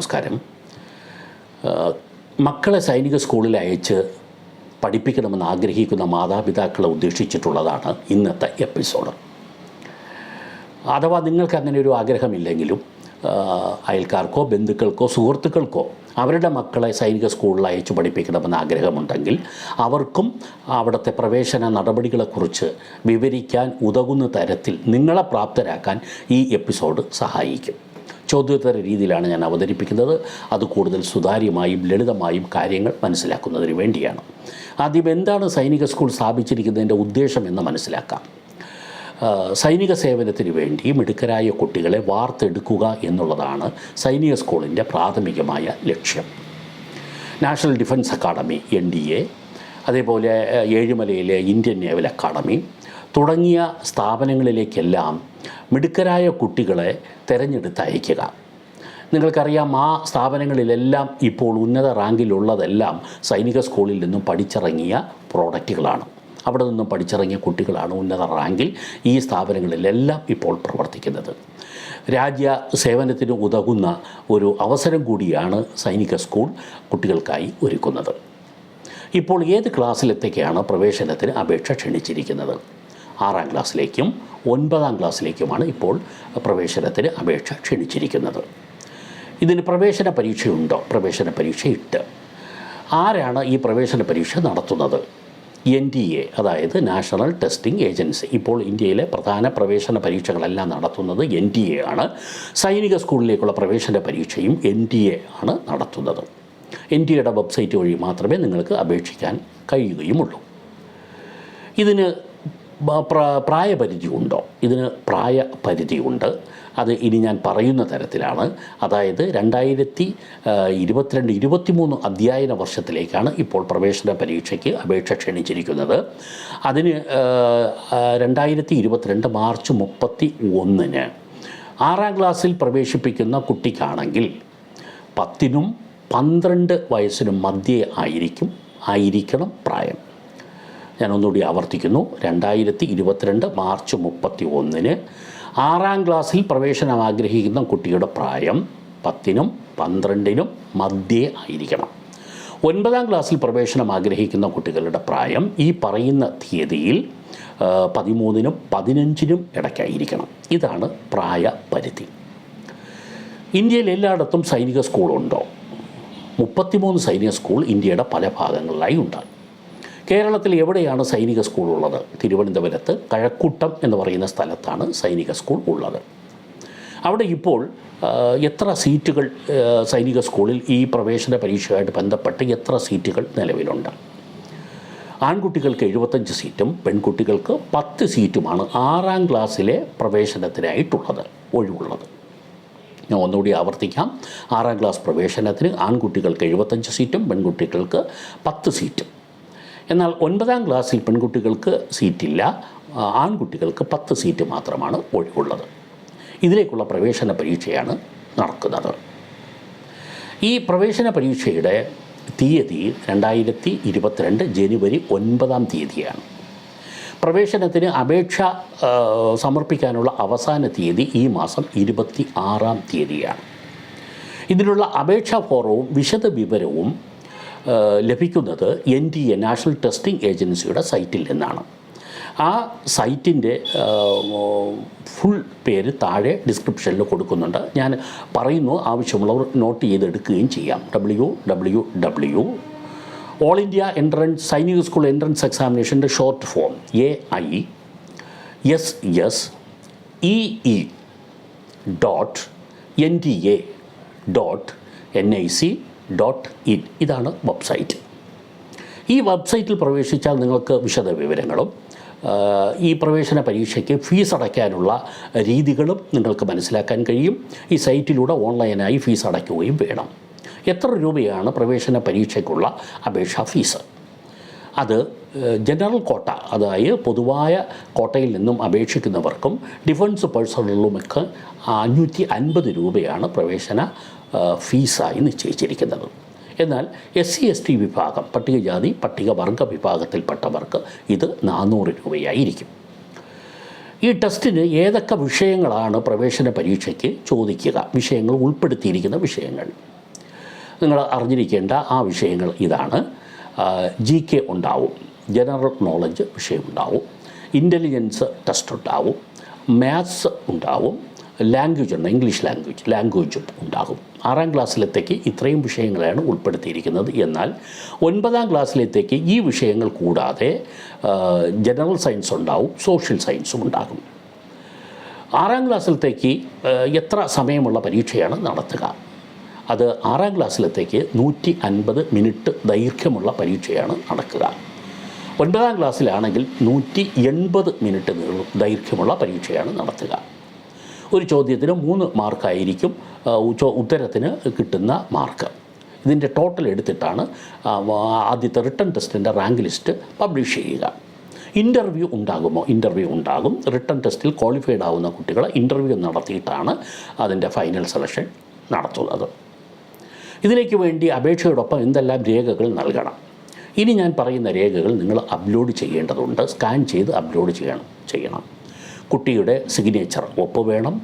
നമസ്കാരം. മക്കളെ സൈനിക സ്കൂളിൽ അയച്ച് പഠിപ്പിക്കണമെന്ന് ആഗ്രഹിക്കുന്ന മാതാപിതാക്കളെ ഉദ്ദേശിച്ചിട്ടുള്ളതാണ് ഇന്നത്തെ എപ്പിസോഡ്. അഥവാ നിങ്ങൾക്ക് അങ്ങനെ ഒരു ആഗ്രഹമില്ലെങ്കിലും അയൽക്കാർക്കോ ബന്ധുക്കൾക്കോ സുഹൃത്തുക്കൾക്കോ അവരുടെ മക്കളെ സൈനിക സ്കൂളിൽ അയച്ചു പഠിപ്പിക്കണമെന്ന് ആഗ്രഹമുണ്ടെങ്കിൽ അവർക്കും അവിടുത്തെ പ്രവേശന നടപടികളെക്കുറിച്ച് വിവരിക്കാൻ ഉതകുന്ന തരത്തിൽ നിങ്ങളെ പ്രാപ്തരാക്കാൻ ഈ എപ്പിസോഡ് സഹായിക്കും. ചോദ്യോത്തര രീതിയിലാണ് ഞാൻ അവതരിപ്പിക്കുന്നത്. അത് കൂടുതൽ സുതാര്യമായും ലളിതമായും കാര്യങ്ങൾ മനസ്സിലാക്കുന്നതിന് വേണ്ടിയാണ്. ആദ്യം എന്താണ് സൈനിക സ്കൂൾ സ്ഥാപിച്ചിരിക്കുന്നതിന്റെ ഉദ്ദേശം എന്ന് മനസ്സിലാക്കാം. സൈനിക സേവനത്തിന് വേണ്ടി മിടുക്കരായ കുട്ടികളെ വാർത്തെടുക്കുക എന്നുള്ളതാണ് സൈനിക സ്കൂളിന്റെ പ്രാഥമികമായ ലക്ഷ്യം. National defence academy N D A അതേപോലെ ഏഴിമലയിലെ ഇന്ത്യൻ നേവൽ അക്കാഡമി തുടങ്ങിയ സ്ഥാപനങ്ങളിലേക്കെല്ലാം മിടുക്കരായ കുട്ടികളെ തിരഞ്ഞെടുത്ത് അയക്കുക നിങ്ങൾക്കറിയാം ആ സ്ഥാപനങ്ങളിലെല്ലാം ഇപ്പോൾ ഉന്നത റാങ്കിലുള്ളതെല്ലാം സൈനിക സ്കൂളിൽ നിന്നും പഠിച്ചിറങ്ങിയ പ്രോഡക്റ്റുകളാണ്. അവിടെ നിന്നും പഠിച്ചിറങ്ങിയ കുട്ടികളാണ് ഉന്നത റാങ്കിൽ ഈ സ്ഥാപനങ്ങളിലെല്ലാം ഇപ്പോൾ പ്രവർത്തിക്കുന്നത്. രാജ്യ സേവനത്തിന് ഉതകുന്ന ഒരു അവസരം കൂടിയാണ് സൈനിക സ്കൂൾ കുട്ടികൾക്കായി ഒരുക്കുന്നത്. ഇപ്പോൾ ഏത് ക്ലാസ്സിലത്തേക്കാണ് പ്രവേശനത്തിന് അപേക്ഷ ക്ഷണിച്ചിരിക്കുന്നത്? ആറാം ക്ലാസ്സിലേക്കും ഒൻപതാം ക്ലാസ്സിലേക്കുമാണ് ഇപ്പോൾ പ്രവേശനത്തിന് അപേക്ഷ ക്ഷണിച്ചിരിക്കുന്നത്. ഇതിന് പ്രവേശന പരീക്ഷയുണ്ടോ? പ്രവേശന പരീക്ഷ ഇട്ട്. ആരാണ് ഈ പ്രവേശന പരീക്ഷ നടത്തുന്നത്? എൻ ഡി എ അതായത് നാഷണൽ ടെസ്റ്റിംഗ് ഏജൻസി. ഇപ്പോൾ ഇന്ത്യയിലെ പ്രധാന പ്രവേശന പരീക്ഷകളെല്ലാം നടത്തുന്നത് എൻ ഡി എ ആണ്. സൈനിക സ്കൂളിലേക്കുള്ള പ്രവേശന പരീക്ഷയും എൻ ഡി എ ആണ് നടത്തുന്നത്. എൻ ഡി എയുടെ വെബ്സൈറ്റ് വഴി മാത്രമേ നിങ്ങൾക്ക് അപേക്ഷിക്കാൻ കഴിയുകയുമുള്ളൂ. ഇതിന് പ്രായപരിധിയുണ്ടോ? ഇതിന് പ്രായപരിധിയുണ്ട്. അത് ഇനി ഞാൻ പറയുന്ന തരത്തിലാണ്. അതായത് രണ്ടായിരത്തി ഇരുപത്തിരണ്ട് ഇരുപത്തിമൂന്ന് അധ്യയന വർഷത്തിലേക്കാണ് ഇപ്പോൾ പ്രവേശന പരീക്ഷയ്ക്ക് അപേക്ഷ ക്ഷണിച്ചിരിക്കുന്നത്. അതിന് രണ്ടായിരത്തി ഇരുപത്തിരണ്ട് മാർച്ച് മുപ്പത്തി ഒന്നിന് ആറാം ക്ലാസ്സിൽ പ്രവേശിപ്പിക്കുന്ന കുട്ടിക്കാണെങ്കിൽ പത്തിനും പന്ത്രണ്ട് വയസ്സിനും മധ്യേ ആയിരിക്കും ആയിരിക്കണം പ്രായം. ഞാൻ ഒന്നുകൂടി ആവർത്തിക്കുന്നു. രണ്ടായിരത്തി ഇരുപത്തിരണ്ട് മാർച്ച് മുപ്പത്തി ഒന്നിന് ആറാം ക്ലാസ്സിൽ പ്രവേശനം ആഗ്രഹിക്കുന്ന കുട്ടിയുടെ പ്രായം പത്തിനും പന്ത്രണ്ടിനും മധ്യേ ആയിരിക്കണം. ഒൻപതാം ക്ലാസ്സിൽ പ്രവേശനം ആഗ്രഹിക്കുന്ന കുട്ടികളുടെ പ്രായം ഈ പറയുന്ന തീയതിയിൽ പതിമൂന്നിനും പതിനഞ്ചിനും ഇടയ്ക്കായിരിക്കണം. ഇതാണ് പ്രായപരിധി. ഇന്ത്യയിൽ എല്ലായിടത്തും സൈനിക സ്കൂളുണ്ടോ? മുപ്പത്തിമൂന്ന് സൈനിക സ്കൂൾ ഇന്ത്യയുടെ പല ഭാഗങ്ങളിലായി ഉണ്ട് കേരളത്തിൽ എവിടെയാണ് സൈനിക സ്കൂൾ ഉള്ളത്? തിരുവനന്തപുരത്ത് കഴക്കൂട്ടം എന്ന് പറയുന്ന സ്ഥലത്താണ് സൈനിക സ്കൂൾ ഉള്ളത്. അവിടെ ഇപ്പോൾ എത്ര സീറ്റുകൾ സൈനിക സ്കൂളിൽ ഈ പ്രവേശന പരീക്ഷയുമായിട്ട് ബന്ധപ്പെട്ട് എത്ര സീറ്റുകൾ നിലവിലുണ്ട്? ആൺകുട്ടികൾക്ക് എഴുപത്തഞ്ച് സീറ്റും പെൺകുട്ടികൾക്ക് പത്ത് സീറ്റുമാണ് ആറാം ക്ലാസ്സിലെ പ്രവേശനത്തിനായിട്ടുള്ളത് ഒഴിവുള്ളത്. ഞാൻ ഒന്നുകൂടി ആവർത്തിക്കാം. ആറാം ക്ലാസ് പ്രവേശനത്തിന് ആൺകുട്ടികൾക്ക് എഴുപത്തഞ്ച് സീറ്റും പെൺകുട്ടികൾക്ക് പത്ത് സീറ്റും. എന്നാൽ ഒൻപതാം ക്ലാസ്സിൽ പെൺകുട്ടികൾക്ക് സീറ്റില്ല ആൺകുട്ടികൾക്ക് പത്ത് സീറ്റ് മാത്രമാണ് ഒഴിവുള്ളത്. ഇതിലേക്കുള്ള പ്രവേശന പരീക്ഷയാണ് നടക്കുന്നത്. ഈ പ്രവേശന പരീക്ഷയുടെ തീയതി രണ്ടായിരത്തി ഇരുപത്തിരണ്ട് ജനുവരി ഒൻപതാം തീയതിയാണ്. പ്രവേശനത്തിന് അപേക്ഷ സമർപ്പിക്കാനുള്ള അവസാന തീയതി ഈ മാസം ഇരുപത്തി ആറാം തീയതിയാണ്. ഇതിനുള്ള അപേക്ഷാ ഫോറവും വിശദ വിവരവും ലഭിക്കുന്നത് N D A national testing ഏജൻസിയുടെ സൈറ്റിൽ നിന്നാണ്. ആ സൈറ്റിന്റെ ഫുൾ പേര് താഴെ ഡിസ്ക്രിപ്ഷനിൽ കൊടുക്കുന്നുണ്ട്. ഞാൻ പറയുന്നു ആവശ്യമുള്ളവർ നോട്ട് ചെയ്തെടുക്കുകയും ചെയ്യാം. W W W all India entrance Sainik school entrance എക്സാമിനേഷന്റെ short form A I S S E E dot N D A dot N I C dot in ഇതാണ് വെബ്സൈറ്റ് ഈ വെബ്സൈറ്റിൽ പ്രവേശിച്ചാൽ നിങ്ങൾക്ക് വിശദ വിവരങ്ങളും ഈ പ്രവേശന പരീക്ഷയ്ക്ക് ഫീസ് അടയ്ക്കാനുള്ള രീതികളും നിങ്ങൾക്ക് മനസ്സിലാക്കാൻ കഴിയും. ഈ സൈറ്റിലൂടെ ഓൺലൈനായി ഫീസ് അടയ്ക്കുകയും വേണം. എത്ര രൂപയാണ് പ്രവേശന പരീക്ഷയ്ക്കുള്ള അപേക്ഷാ ഫീസ് അത് ജനറൽ കോട്ട അതായത് പൊതുവായ കോട്ടയിൽ നിന്നും അപേക്ഷിക്കുന്നവർക്കും ഡിഫൻസ് പേഴ്സണലുമൊക്കെ അഞ്ഞൂറ്റി അൻപത് രൂപയാണ് പ്രവേശന ഫീസായി നിശ്ചയിച്ചിരിക്കുന്നത്. എന്നാൽ എസ് സി എസ് ടി വിഭാഗം പട്ടികജാതി പട്ടികവർഗ വിഭാഗത്തിൽപ്പെട്ടവർക്ക് ഇത് നാനൂറ് രൂപയായിരിക്കും. ഈ ടെസ്റ്റിന് ഏതൊക്കെ വിഷയങ്ങളാണ് പ്രവേശന പരീക്ഷയ്ക്ക് ചോദിക്കുക വിഷയങ്ങൾ ഉൾപ്പെടുത്തിയിരിക്കുന്ന വിഷയങ്ങൾ. നിങ്ങൾ അറിഞ്ഞിരിക്കേണ്ട ആ വിഷയങ്ങൾ ഇതാണ്. ജി കെ ഉണ്ടാവും ജനറൽ നോളജ് വിഷയം ഉണ്ടാവും ഇന്റലിജൻസ് ടെസ്റ്റ് ഉണ്ടാവും മാത്സ് ഉണ്ടാവും ലാംഗ്വേജ് ഉണ്ട് ഇംഗ്ലീഷ് ലാംഗ്വേജ് ലാംഗ്വേജും ഉണ്ടാകും. ആറാം ക്ലാസ്സിലത്തേക്ക് ഇത്രയും വിഷയങ്ങളാണ് ഉൾപ്പെടുത്തിയിരിക്കുന്നത്. എന്നാൽ ഒൻപതാം ക്ലാസ്സിലത്തേക്ക് ഈ വിഷയങ്ങൾ കൂടാതെ ജനറൽ സയൻസ് ഉണ്ടാവും സോഷ്യൽ സയൻസും ഉണ്ടാകും. ആറാം ക്ലാസ്സിലത്തേക്ക് എത്ര സമയമുള്ള പരീക്ഷയാണ് നടത്തുക? അത് ആറാം ക്ലാസ്സിലത്തേക്ക് നൂറ്റി അൻപത് മിനിറ്റ് ദൈർഘ്യമുള്ള പരീക്ഷയാണ് നടക്കുക. ഒൻപതാം ക്ലാസ്സിലാണെങ്കിൽ നൂറ്റി എൺപത് മിനിറ്റ് ദൈർഘ്യമുള്ള പരീക്ഷയാണ് നടത്തുക. ഒരു ചോദ്യത്തിന് മൂന്ന് മാർക്കായിരിക്കും ഉത്തരത്തിന് കിട്ടുന്ന മാർക്ക്. ഇതിന്റെ ടോട്ടൽ എടുത്തിട്ടാണ് ആദ്യത്തെ റിട്ടേൺ ടെസ്റ്റിന്റെ റാങ്ക് ലിസ്റ്റ് പബ്ലിഷ് ചെയ്യുക. ഇന്റർവ്യൂ ഉണ്ടാകുമോ? ഇന്റർവ്യൂ ഉണ്ടാകും. റിട്ടേൺ ടെസ്റ്റിൽ ക്വാളിഫൈഡ് ആവുന്ന കുട്ടികളെ ഇന്റർവ്യൂ നടത്തിയിട്ടാണ് അതിന്റെ ഫൈനൽ സെലക്ഷൻ നടത്തുന്നത്. ഇതിലേക്ക് വേണ്ടി അപേക്ഷയോടൊപ്പം എന്തെല്ലാം രേഖകൾ നൽകണം? ഇനി ഞാൻ പറയുന്ന രേഖകൾ നിങ്ങൾ അപ്ലോഡ് ചെയ്യേണ്ടതുണ്ട്. സ്കാൻ ചെയ്ത് അപ്ലോഡ് ചെയ്യണം. ചെയ്യണം. കുട്ടിയുടെ സിഗ്നേച്ചർ ഒപ്പ് വേണം.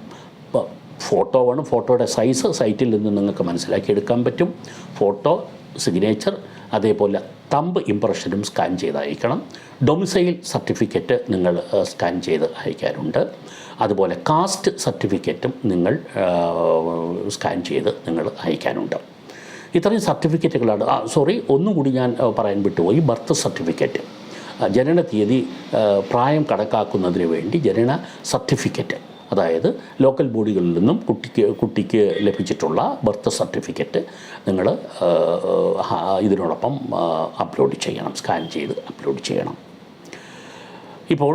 ഫോട്ടോ വേണം. ഫോട്ടോയുടെ സൈസ് സൈറ്റിൽ നിന്ന് നിങ്ങൾക്ക് മനസ്സിലാക്കി എടുക്കാൻ പറ്റും. ഫോട്ടോ സിഗ്നേച്ചർ അതേപോലെ തമ്പ് ഇംപ്രഷനും സ്കാൻ ചെയ്ത് അയക്കണം ഡൊമിസൈൽ സർട്ടിഫിക്കറ്റ് നിങ്ങൾ സ്കാൻ ചെയ്ത് അയക്കാറുണ്ട്. അതുപോലെ കാസ്റ്റ് സർട്ടിഫിക്കറ്റും നിങ്ങൾ സ്കാൻ ചെയ്ത് നിങ്ങൾ അയക്കാനുണ്ട്. ഇത്രയും സർട്ടിഫിക്കറ്റുകളാണ് സോറി ഒന്നും കൂടി ഞാൻ പറയാൻ വിട്ടുപോയി. ബർത്ത് സർട്ടിഫിക്കറ്റ് ജനന തീയതി പ്രായം കണക്കാക്കുന്നതിന് വേണ്ടി ജനന സർട്ടിഫിക്കറ്റ് അതായത് ലോക്കൽ ബോഡികളിൽ നിന്നും കുട്ടിക്ക് കുട്ടിക്ക് ലഭിച്ചിട്ടുള്ള ബർത്ത് സർട്ടിഫിക്കറ്റ് നിങ്ങൾ ഇതിനോടൊപ്പം അപ്ലോഡ് ചെയ്യണം സ്കാൻ ചെയ്ത് അപ്ലോഡ് ചെയ്യണം. ഇപ്പോൾ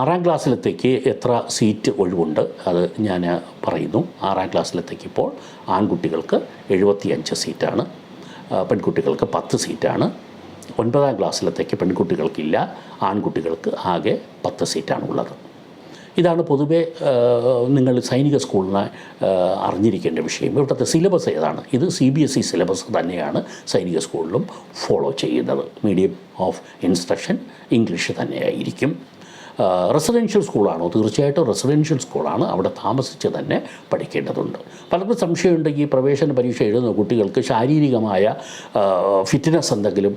ആറാം ക്ലാസ്സിലത്തേക്ക് എത്ര സീറ്റ് ഒഴിവുണ്ട് അത് ഞാൻ പറയുന്നു. ആറാം ക്ലാസ്സിലത്തേക്ക് ഇപ്പോൾ ആൺകുട്ടികൾക്ക് എഴുപത്തിയഞ്ച് സീറ്റാണ് പെൺകുട്ടികൾക്ക് പത്ത് സീറ്റാണ് ഒൻപതാം ക്ലാസ്സിലത്തേക്ക് പെൺകുട്ടികൾക്കില്ല ആൺകുട്ടികൾക്ക് ആകെ പത്ത് സീറ്റാണ് ഉള്ളത് ഇതാണ് പൊതുവേ നിങ്ങൾ സൈനിക സ്കൂളിനെ അറിഞ്ഞിരിക്കേണ്ട വിഷയം. ഇവിടുത്തെ സിലബസ് ഏതാണ്? ഇത് C B S E syllabus തന്നെയാണ് സൈനിക സ്കൂളിലും ഫോളോ ചെയ്യുന്നത്. മീഡിയം ഓഫ് ഇൻസ്ട്രക്ഷൻ ഇംഗ്ലീഷ് തന്നെയായിരിക്കും. റെസിഡൻഷ്യൽ സ്കൂളാണോ തീർച്ചയായിട്ടും റെസിഡൻഷ്യൽ സ്കൂളാണ് അവിടെ താമസിച്ച് തന്നെ പഠിക്കേണ്ടതുണ്ട്. പലർക്കും സംശയമുണ്ട് ഈ പ്രവേശന പരീക്ഷ എഴുതുന്ന കുട്ടികൾക്ക് ശാരീരികമായ ഫിറ്റ്നസ് എന്തെങ്കിലും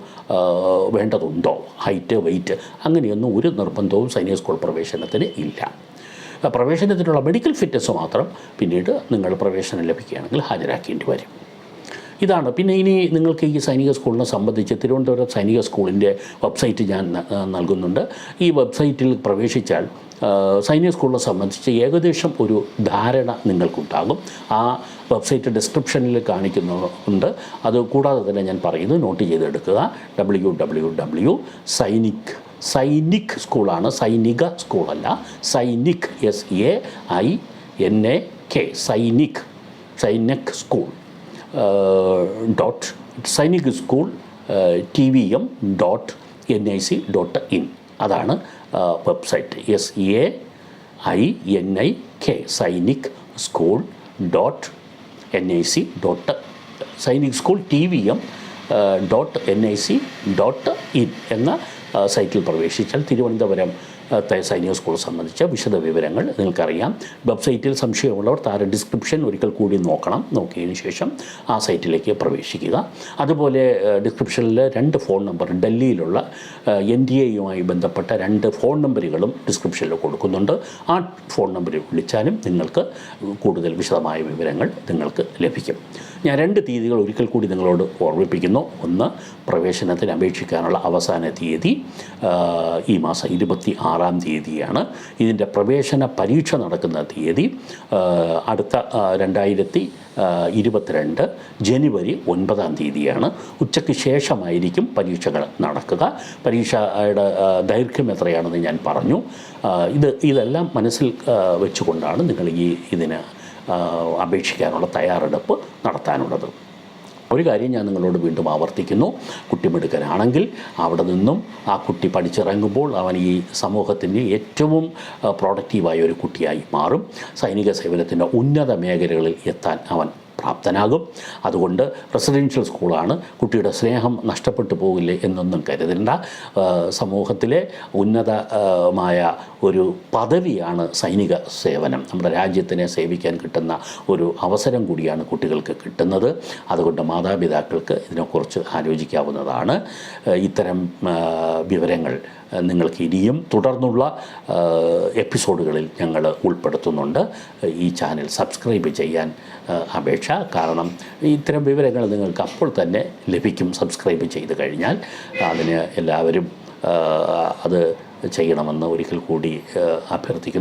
വേണ്ടതുണ്ടോ? ഹൈറ്റ് വെയിറ്റ് അങ്ങനെയൊന്നും ഒരു നിർബന്ധവും സൈനിക സ്കൂൾ പ്രവേശനത്തിന് ഇല്ല. പ്രവേശനത്തിനുള്ള മെഡിക്കൽ ഫിറ്റ്നസ് മാത്രം പിന്നീട് നിങ്ങൾ പ്രവേശനം ലഭിക്കുകയാണെങ്കിൽ ഹാജരാക്കേണ്ടി വരും. ഇതാണ്. പിന്നെ ഇനി നിങ്ങൾക്ക് ഈ സൈനിക സ്കൂളിനെ സംബന്ധിച്ച് തിരുവനന്തപുരം സൈനിക സ്കൂളിന്റെ വെബ്സൈറ്റ് ഞാൻ നൽകുന്നുണ്ട്. ഈ വെബ്സൈറ്റിൽ പ്രവേശിച്ചാൽ സൈനിക സ്കൂളിനെ സംബന്ധിച്ച് ഏകദേശം ഒരു ധാരണ നിങ്ങൾക്കുണ്ടാകും. ആ വെബ്സൈറ്റ് ഡിസ്ക്രിപ്ഷനിൽ കാണിക്കുന്നുണ്ട്. അത് കൂടാതെ തന്നെ ഞാൻ പറയുന്നത് നോട്ട് ചെയ്തെടുക്കുക. W W W Sainik Sainik സ്കൂളാണ്. സൈനിക സ്കൂളല്ല. Sainik S A I N A K Sainik Sainik school. Dot Sainik school T V M dot N I C dot in അതാണ് website S A I N I K Sainik school dot N I C dot Sainik school T V M dot N I C dot in എന്ന സൈറ്റിൽ പ്രവേശിച്ചാൽ തിരുവനന്തപുരം സൈനിക school സംബന്ധിച്ച വിശദ വിവരങ്ങൾ നിങ്ങൾക്കറിയാം. വെബ്സൈറ്റിൽ സംശയമുള്ളവർ താരം ഡിസ്ക്രിപ്ഷൻ ഒരിക്കൽ കൂടി നോക്കണം. നോക്കിയതിന് ശേഷം ആ സൈറ്റിലേക്ക് പ്രവേശിക്കുക. അതുപോലെ ഡിസ്ക്രിപ്ഷനിൽ രണ്ട് ഫോൺ നമ്പർ ഡൽഹിയിലുള്ള എൻ ഡി എയുമായി ബന്ധപ്പെട്ട രണ്ട് ഫോൺ നമ്പറുകളും ഡിസ്ക്രിപ്ഷനിൽ കൊടുക്കുന്നുണ്ട്. ആ ഫോൺ നമ്പറിൽ വിളിച്ചാലും നിങ്ങൾക്ക് കൂടുതൽ വിശദമായ വിവരങ്ങൾ നിങ്ങൾക്ക് ലഭിക്കും. ഞാൻ രണ്ട് തീയതികൾ ഒരിക്കൽ കൂടി നിങ്ങളോട് ഓർമ്മിപ്പിക്കുന്നു. ഒന്ന് പ്രവേശനത്തിന് അപേക്ഷിക്കാനുള്ള അവസാന തീയതി ഈ മാസം ഇരുപത്തി ആറാം തീയതിയാണ് ഇതിന്റെ പ്രവേശന പരീക്ഷ നടക്കുന്ന തീയതി അടുത്ത രണ്ടായിരത്തി ഇരുപത്തിരണ്ട് ജനുവരി ഒൻപതാം തീയതിയാണ്. ഉച്ചയ്ക്ക് ശേഷമായിരിക്കും പരീക്ഷകൾ നടക്കുക. പരീക്ഷയുടെ ദൈർഘ്യം എത്രയാണെന്ന് ഞാൻ പറഞ്ഞു. ഇത് ഇതെല്ലാം മനസ്സിൽ വെച്ചുകൊണ്ടാണ് നിങ്ങൾ ഈ ഇതിന് അപേക്ഷിക്കാനുള്ള തയ്യാറെടുപ്പ് നടത്താനുള്ളത്. ഒരു കാര്യം ഞാൻ നിങ്ങളോട് വീണ്ടും ആവർത്തിക്കുന്നു. കുട്ടിമിടുക്കനാണെങ്കിൽ അവിടെ നിന്നും ആ കുട്ടി പഠിച്ചിറങ്ങുമ്പോൾ അവൻ ഈ സമൂഹത്തിന്റെ ഏറ്റവും പ്രൊഡക്റ്റീവായ ഒരു കുട്ടിയായി മാറും. സൈനിക സേവനത്തിന്റെ ഉന്നത മേഖലകളിൽ എത്താൻ അവൻ പ്രാപ്തനാകും. അതുകൊണ്ട് റെസിഡൻഷ്യൽ സ്കൂളാണ് കുട്ടിയുടെ സ്നേഹം നഷ്ടപ്പെട്ടു പോകില്ലേ എന്നൊന്നും കരുതേണ്ട. സമൂഹത്തിലെ ഉന്നതമായ ഒരു പദവിയാണ് സൈനിക സേവനം. നമ്മുടെ രാജ്യത്തിനെ സേവിക്കാൻ കിട്ടുന്ന ഒരു അവസരം കൂടിയാണ് കുട്ടികൾക്ക് കിട്ടുന്നത്. അതുകൊണ്ട് മാതാപിതാക്കൾക്ക് ഇതിനെക്കുറിച്ച് ആലോചിക്കാവുന്നതാണ്. ഇത്തരം വിവരങ്ങൾ നിങ്ങൾക്ക് ഇനിയും തുടർന്നുള്ള എപ്പിസോഡുകളിൽ ഞങ്ങൾ ഉൾപ്പെടുത്തുന്നുണ്ട്. ഈ ചാനൽ സബ്സ്ക്രൈബ് ചെയ്യാൻ ആ, അപേക്ഷ കാരണം ഇത്തരം വിവരങ്ങൾ നിങ്ങൾക്ക് അപ്പോൾ തന്നെ ലഭിക്കും സബ്സ്ക്രൈബ് ചെയ്ത് കഴിഞ്ഞാൽ. അതിന് എല്ലാവരും അത് ചെയ്യണമെന്ന് ഒരിക്കൽ കൂടി അഭ്യർത്ഥിക്കുന്നു.